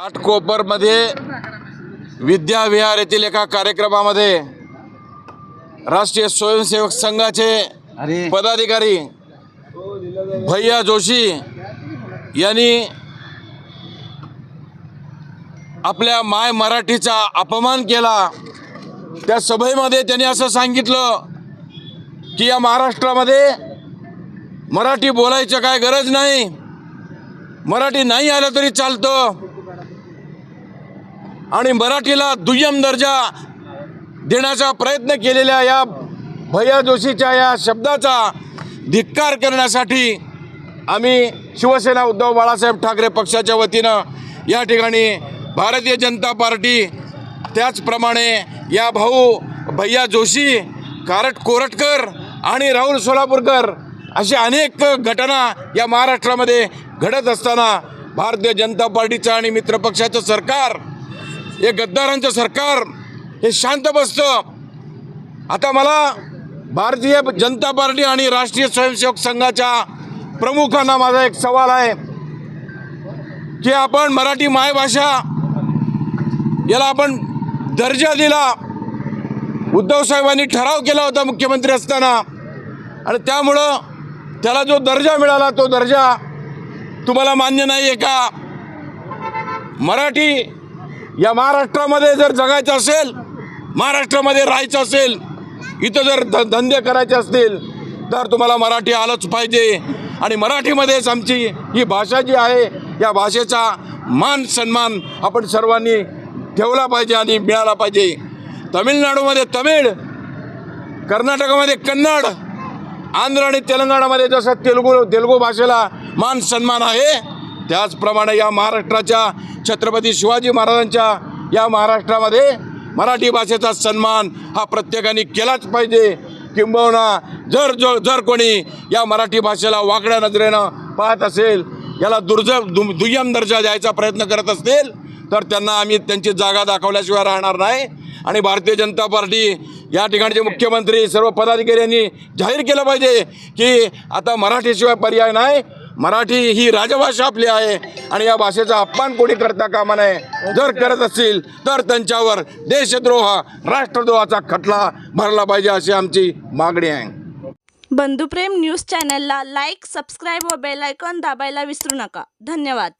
घाटकोपरमध्ये विद्याविहार येथील एका कार्यक्रमामध्ये राष्ट्रीय स्वयंसेवक संघाचे पदाधिकारी भैया जोशी यांनी आपल्या माय मराठीचा अपमान केला. त्या सभेमध्ये त्यांनी असं सांगितलं की या महाराष्ट्रामध्ये मराठी बोलायचं काय गरज नाही. मराठी नाही आलं तरी चालतं. आणि मराठीला दुय्यम दर्जा देण्याचा प्रयत्न केलेल्या या भैया जोशीच्या या शब्दाचा धिक्कार करण्यासाठी आम्ही शिवसेना उद्धव बाळासाहेब ठाकरे पक्षाच्या वतीनं या ठिकाणी भारतीय जनता पार्टी त्याचप्रमाणे या भाऊ भैया जोशी कारट कोरटकर आणि राहुल सोलापूरकर अशा अनेक घटना या महाराष्ट्रामध्ये घडत असताना भारतीय जनता पार्टीचं आणि मित्रपक्षाचं सरकार हे गद्दारांचं सरकार हे शांत बसतं. आता मला भारतीय जनता पार्टी आणि राष्ट्रीय स्वयंसेवक संघाच्या प्रमुखांना माझा एक सवाल आहे की आपण मराठी मायभाषा याला आपण दर्जा दिला उद्धव साहेबांनी ठराव केला होता मुख्यमंत्री असताना आणि त्यामुळं त्याला जो दर्जा मिळाला तो दर्जा तुम्हाला मान्य नाही आहे का? मराठी या महाराष्ट्रामध्ये जर जगायचं असेल महाराष्ट्रामध्ये राहायचं असेल इथं जर ध धंदे करायचे असतील तर तुम्हाला मराठी आलंच पाहिजे. आणि मराठीमध्येच आमची ही भाषा जी आहे या भाषेचा मान सन्मान आपण सर्वांनी ठेवला पाहिजे आणि मिळाला पाहिजे. तमिळनाडूमध्ये तमिळ कर्नाटकामध्ये कन्नड आंध्र आणि तेलंगणामध्ये जसं तेलुगू तेलुगू भाषेला मान सन्मान आहे त्याचप्रमाणे या महाराष्ट्राच्या छत्रपती शिवाजी महाराजांच्या या महाराष्ट्रामध्ये मराठी भाषेचा सन्मान हा प्रत्येकाने केलाच पाहिजे. किंबहुना जर जो जर कोणी या मराठी भाषेला वाकड्या नजरेनं पाहत असेल याला दुर्ज दु दुय्यम दर्जा द्यायचा प्रयत्न करत असतील तर त्यांना आम्ही त्यांची जागा दाखवल्याशिवाय राहणार नाही. आणि भारतीय जनता पार्टी या ठिकाणचे मुख्यमंत्री सर्व पदाधिकारी यांनी जाहीर केलं पाहिजे की आता मराठीशिवाय पर्याय नाही. मराठी ही राजभाषा आपली आहे आणि या भाषेचा अपमान कोणी करता कामा नये. जर करत असतील तर त्यांच्यावर देशद्रोह राष्ट्रद्रोहाचा खटला भरला पाहिजे अशी आमची मागणी आहे. बंधुप्रेम न्यूज चॅनलला लाईक सबस्क्राईब व बेल आयकॉन दाबायला विसरू नका. धन्यवाद.